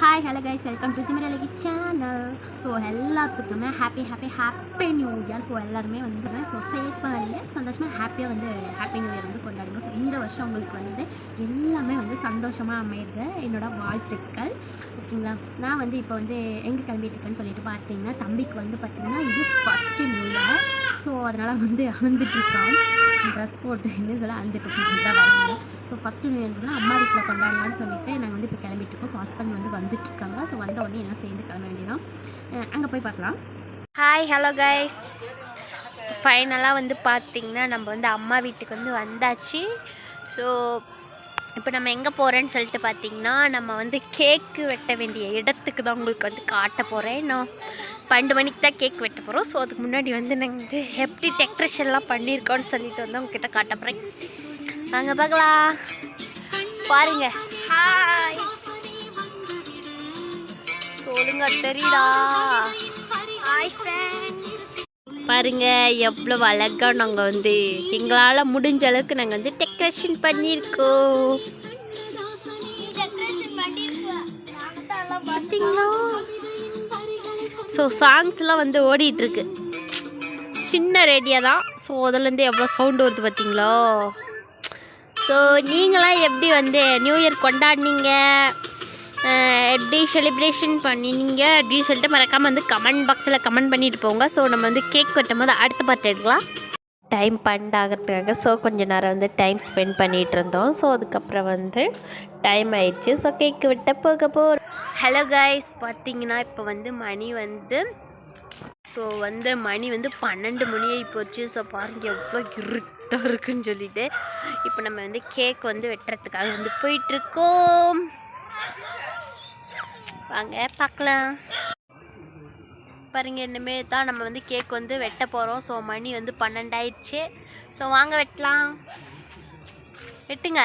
Hi hello guys welcome to திமிரலகி channel so எல்லாத்துக்குமே happy happy happy new year so எல்லாருமே வந்து so சேஃபாக சந்தோஷமாக ஹாப்பியாக வந்து ஹாப்பி நியூ இயர் வந்து கொண்டாடுங்க. ஸோ இந்த வருஷம் உங்களுக்கு வந்து எல்லாமே வந்து சந்தோஷமாக அமையிறது என்னோட வாழ்த்துக்கள். ஓகேங்களா நான் வந்து இப்போ வந்து எங்கே கிளம்பிட்டுருக்கேன்னு சொல்லிட்டு பார்த்தீங்கன்னா தம்பிக்கு வந்து பார்த்திங்கன்னா இது ஃபஸ்ட்டு நியூ இயர் ஸோ அதனால் வந்து அழுந்துட்டுருக்கான். ட்ரெஸ் போட்டு என்ன சொல்ல அழுந்துட்டு தான் ஸோ ஃபஸ்ட்டு நியூ இயர்னால் அம்மா வீட்டில் கொண்டாடலான்னு சொல்லிட்டு நாங்கள் வந்து இப்போ கிளம்பிட்டு இருக்கோம் ஸோ ஹஸ்பண்ட் வந்து வந்துட்டுருக்காங்க. ஸோ வந்த உடனே எல்லாம் சேர்ந்து கிளம்ப வேண்டியதான் அங்கே போய் பார்க்கலாம். ஹாய் ஹலோ கைஸ் ஃபைனலாக வந்து பார்த்திங்கன்னா நம்ம வந்து அம்மா வீட்டுக்கு வந்து வந்தாச்சு. ஸோ இப்போ நம்ம எங்கே போகிறேன்னு சொல்லிட்டு பார்த்தீங்கன்னா நம்ம வந்து கேக்கு வெட்ட வேண்டிய இடத்துக்கு தான் உங்களுக்கு வந்து காட்ட போகிறேன் நான் பன்னெண்டு மணிக்கு தான் கேக் வெட்ட போகிறோம் ஸோ அதுக்கு முன்னாடி வந்து நாங்கள் வந்து எப்படி டெக்ரேஷன்லாம் பண்ணியிருக்கோன்னு சொல்லிட்டு வந்து உங்ககிட்ட காட்ட போகிறேன் நாங்கள் பார்க்கலாம். பாருங்கள் சொல்லுங்க தெரியுதா? பாருங்க எவ்வளோ அழகாக நாங்கள் வந்து எங்களால் முடிஞ்ச அளவுக்கு நாங்கள் வந்து டெக்கரேஷன் பண்ணியிருக்கோம். பார்த்தீங்களா ஸோ சாங்ஸ்லாம் வந்து ஓடிட்டு இருக்கு சின்ன ரேடியோ தான். ஸோ அதுலேருந்து எவ்வளோ சவுண்டு வருது பார்த்தீங்களா ஸோ நீங்களாம் எப்படி வந்து நியூ இயர் கொண்டாடினீங்க? எப்படி செலிப்ரேஷன் பண்ணினீங்க அப்படின்னு சொல்லிட்டு மறக்காமல் வந்து கமெண்ட் பாக்ஸில் கமெண்ட் பண்ணிட்டு போங்க. ஸோ நம்ம வந்து கேக் வெட்டும் போது அடுத்த பார்ட் எடுக்கலாம். டைம் பண்ட் ஆகிறதுக்காக ஸோ கொஞ்ச நேரம் வந்து டைம் ஸ்பெண்ட் பண்ணிகிட்டு இருந்தோம். ஸோ அதுக்கப்புறம் வந்து டைம் ஆயிடுச்சு. ஸோ கேக் விட்ட போக போகிறோம் ஹலோ கைஸ் பார்த்தீங்கன்னா இப்போ வந்து மணி வந்து ஸோ வந்து மணி வந்து பன்னெண்டு மணி ஆகி போச்சு. ஸோ பாருங்க எவ்வளோ இருட்டாக இருக்குன்னு சொல்லிட்டு. இப்போ நம்ம வந்து கேக் வந்து வெட்டுறதுக்காக வந்து போயிட்டுருக்கோம் வாங்க பார்க்கலாம் பாருங்கள் இனிமே தான் நம்ம வந்து கேக் வந்து வெட்ட போகிறோம் ஸோ மணி வந்து பன்னெண்டாயிடுச்சு. ஸோ வாங்க வெட்டலாம். வெட்டுங்க.